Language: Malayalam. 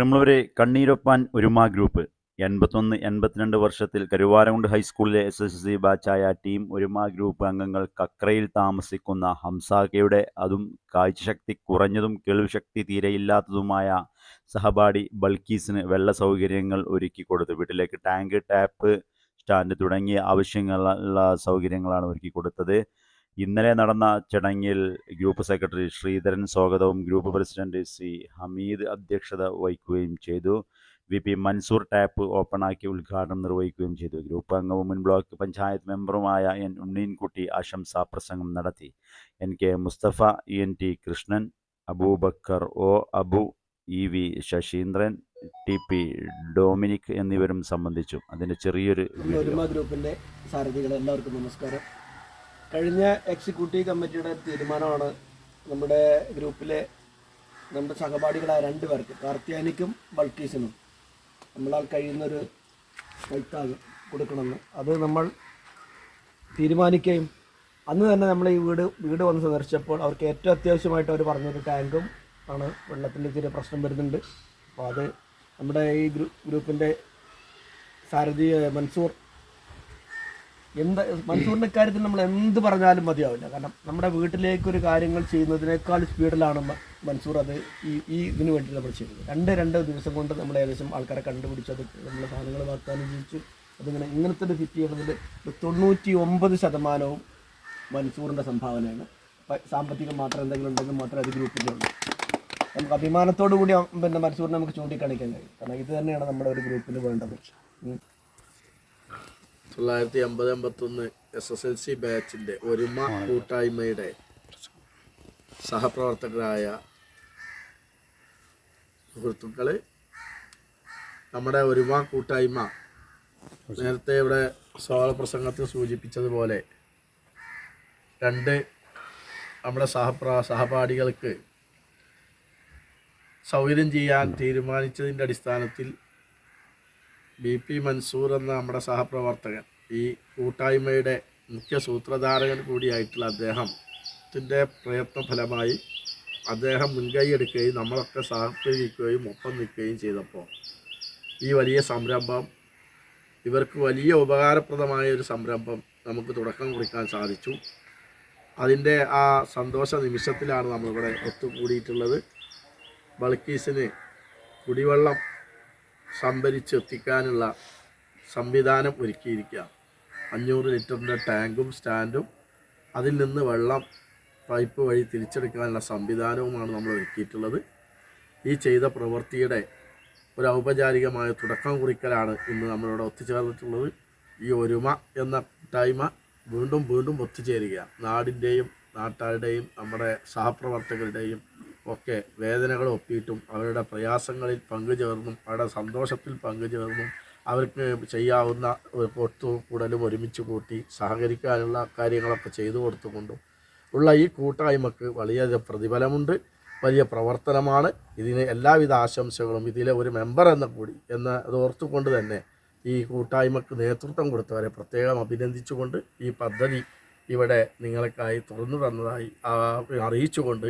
പ്രിയമുള്ളവരെ കണ്ണീരൊപ്പാൻ ഒരുമ ഗ്രൂപ്പ്. എൺപത്തൊന്ന് എൺപത്തിരണ്ട് വർഷത്തിൽ കരുവാരകുണ്ട് ഹൈസ്കൂളിലെ എസ് എസ് സി ബാച്ചായ ടീം ഒരുമ ഗ്രൂപ്പ് അംഗങ്ങൾ കക്രയിൽ താമസിക്കുന്ന ഹംസാക്കയുടെ അതും കാഴ്ചശക്തി കുറഞ്ഞതും കേൾവിശക്തി തീരെയില്ലാത്തതുമായ സഹപാഠി ബൾക്കീസിന് വെള്ള സൗകര്യങ്ങൾ ഒരുക്കി കൊടുത്തു. വീട്ടിലേക്ക് ടാങ്ക് ടാപ്പ് സ്റ്റാൻഡ് തുടങ്ങിയ ആവശ്യങ്ങളുള്ള സൗകര്യങ്ങളാണ് ഒരുക്കി കൊടുത്തത്. ഇന്നലെ നടന്ന ചടങ്ങിൽ ഗ്രൂപ്പ് സെക്രട്ടറി ശ്രീധരൻ സ്വാഗതവും ഗ്രൂപ്പ് പ്രസിഡന്റ് സി ഹമീദ് അധ്യക്ഷത വഹിക്കുകയും ചെയ്തു. വി പി മൻസൂർ ടാപ്പ് ഓപ്പണാക്കി ഉദ്ഘാടനം നിർവഹിക്കുകയും ചെയ്തു. ഗ്രൂപ്പ് അംഗവും മുൻ ബ്ലോക്ക് പഞ്ചായത്ത് മെമ്പറുമായ എൻ ഉണ്ണീൻകുട്ടി ആശംസാ പ്രസംഗം നടത്തി. N K Mustafa N T Krishnan Abubakar O Abu E V Sasheendran T P Dominic എന്നിവരും സംബന്ധിച്ചു. അതിന്റെ ചെറിയൊരു ഗ്രൂപ്പിന്റെ സാരഥികളെ എല്ലാവർക്കും നമസ്കാരം. കഴിഞ്ഞ എക്സിക്യൂട്ടീവ് കമ്മിറ്റിയുടെ തീരുമാനമാണ് നമ്മുടെ ഗ്രൂപ്പിലെ നമ്മുടെ സഹപാഠികളായ രണ്ട് പേർക്ക് കാർത്തിയാനിക്കും ബൾക്കീസിനും നമ്മളാൽ കഴിയുന്നൊരു കൈത്താഗ് കൊടുക്കണമെന്ന്. അത് നമ്മൾ തീരുമാനിക്കുകയും അന്ന് തന്നെ നമ്മൾ ഈ വീട് വീട് വന്ന് സന്ദർശിച്ചപ്പോൾ അവർക്ക് ഏറ്റവും അത്യാവശ്യമായിട്ട് അവർ പറഞ്ഞൊരു ടാങ്കും ആണ് വെള്ളത്തിന്റെ ചെറിയ പ്രശ്നം വരുന്നുണ്ട്. അപ്പോൾ അത് നമ്മുടെ ഈ ഗ്രൂ ഗ്രൂപ്പിന്റെ സാരഥി മൻസൂർ എന്ത് മൻസൂറിന്റെ കാര്യത്തിൽ നമ്മൾ എന്ത് പറഞ്ഞാലും മതിയാവില്ല. കാരണം നമ്മുടെ വീട്ടിലേക്ക് ഒരു കാര്യങ്ങൾ ചെയ്യുന്നതിനേക്കാൾ സ്പീഡിലാണ് മൻസൂർ അത് ഈ ഈ ഇതിന് വേണ്ടി നമ്മൾ ചെയ്തത്. രണ്ട് രണ്ട് ദിവസം കൊണ്ട് നമ്മൾ ഏകദേശം ആൾക്കാരെ കണ്ടുപിടിച്ച് അത് നമ്മൾ സാധനങ്ങൾ വാഗ്ദാനം ചെയ്യിച്ചു. അതിങ്ങനെ ഇങ്ങനത്തെ ഒരു ഫിറ്റ് ചെയ്യുന്നതിൽ തൊണ്ണൂറ്റി ഒമ്പത് ശതമാനവും മൻസൂറിന്റെ സംഭാവനയാണ്. സാമ്പത്തികം മാത്രം എന്തെങ്കിലും ഉണ്ടെങ്കിൽ മാത്രമേ അത് ഗ്രൂപ്പിലുള്ളൂ നമുക്ക് അഭിമാനത്തോടു കൂടി പിന്നെ മൻസൂറിനെ നമുക്ക് ചൂണ്ടിക്കാണിക്കാൻ കഴിയും. കാരണം ഇത് തന്നെയാണ് നമ്മുടെ ഒരു ഗ്രൂപ്പിന് വേണ്ടത്. തൊള്ളായിരത്തി എൺപത് എൺപത്തൊന്ന് എസ് എസ് എൽ സി ബാച്ചിന്റെ ഒരുമ കൂട്ടായ്മയുടെ സഹപ്രവർത്തകരായ സുഹൃത്തുക്കൾ നമ്മുടെ ഒരുമ കൂട്ടായ്മ നേരത്തെ ഇവിടെ സോള പ്രസംഗത്തിൽ സൂചിപ്പിച്ചതുപോലെ രണ്ട് നമ്മുടെ സഹപ്ര സഹപാഠികൾക്ക് സൗകര്യം ചെയ്യാൻ തീരുമാനിച്ചതിന്റെ അടിസ്ഥാനത്തിൽ ബി പി മൻസൂർ എന്ന നമ്മുടെ സഹപ്രവർത്തകൻ ഈ കൂട്ടായ്മയുടെ മുഖ്യ സൂത്രധാരകൻ കൂടിയായിട്ടുള്ള അദ്ദേഹത്തിന്റെ പ്രയത്ന ഫലമായി അദ്ദേഹം മുൻകൈ എടുക്കുകയും നമ്മളൊക്കെ സഹകരിക്കുകയും ഒപ്പം നിൽക്കുകയും ചെയ്തപ്പോൾ ഈ വലിയ സംരംഭം ഇവർക്ക് വലിയ ഉപകാരപ്രദമായ ഒരു സംരംഭം നമുക്ക് തുടക്കം കുറിക്കാൻ സാധിച്ചു. അതിന്റെ ആ സന്തോഷ നിമിഷത്തിലാണ് നമ്മളിവിടെ ഒത്തുകൂടിയിട്ടുള്ളത് ബൾക്കീസിന് കുടിവെള്ളം സംഭരിച്ചെത്തിക്കാനുള്ള സംവിധാനം ഒരുക്കിയിരിക്കുക അഞ്ഞൂറ് ലിറ്ററിന്റെ ടാങ്കും സ്റ്റാൻഡും അതിൽ നിന്ന് വെള്ളം പൈപ്പ് വഴി തിരിച്ചെടുക്കാനുള്ള സംവിധാനവുമാണ് നമ്മൾ ഒരുക്കിയിട്ടുള്ളത്. ഈ ചെയ്ത പ്രവൃത്തിയുടെ ഒരു ഔപചാരികമായ തുടക്കം കുറിക്കലാണ് ഇന്ന് നമ്മളിവിടെ ഒത്തുചേർന്നിട്ടുള്ളത്. ഈ ഒരുമ എന്ന കൂട്ടായ്മ വീണ്ടും വീണ്ടും ഒത്തുചേരുക. നാടിന്റെയും നാട്ടാരുടെയും നമ്മുടെ സഹപ്രവർത്തകരുടെയും ഒക്കെ വേദനകൾ ഒപ്പിയിട്ടും അവരുടെ പ്രയാസങ്ങളിൽ പങ്കുചേർന്നും അവരുടെ സന്തോഷത്തിൽ പങ്കുചേർന്നും അവർക്ക് ചെയ്യാവുന്ന ഒത്തുകൂടലും ഒരുമിച്ച് കൂട്ടി സഹകരിക്കാനുള്ള കാര്യങ്ങളൊക്കെ ചെയ്തു കൊടുത്തുകൊണ്ടും ഉള്ള ഈ കൂട്ടായ്മക്ക് വലിയ പ്രതിഫലമുണ്ട് വലിയ പ്രവർത്തനമാണ്. ഇതിന് എല്ലാവിധ ആശംസകളും ഇതിലെ ഒരു മെമ്പർ എന്ന കൂടി എന്ന് അത് ഓർത്തുകൊണ്ട് തന്നെ ഈ കൂട്ടായ്മക്ക് നേതൃത്വം കൊടുത്തവരെ പ്രത്യേകം അഭിനന്ദിച്ചുകൊണ്ട് ഈ പദ്ധതി ഇവിടെ നിങ്ങൾക്കായി തുറന്നു തന്നതായി അറിയിച്ചുകൊണ്ട്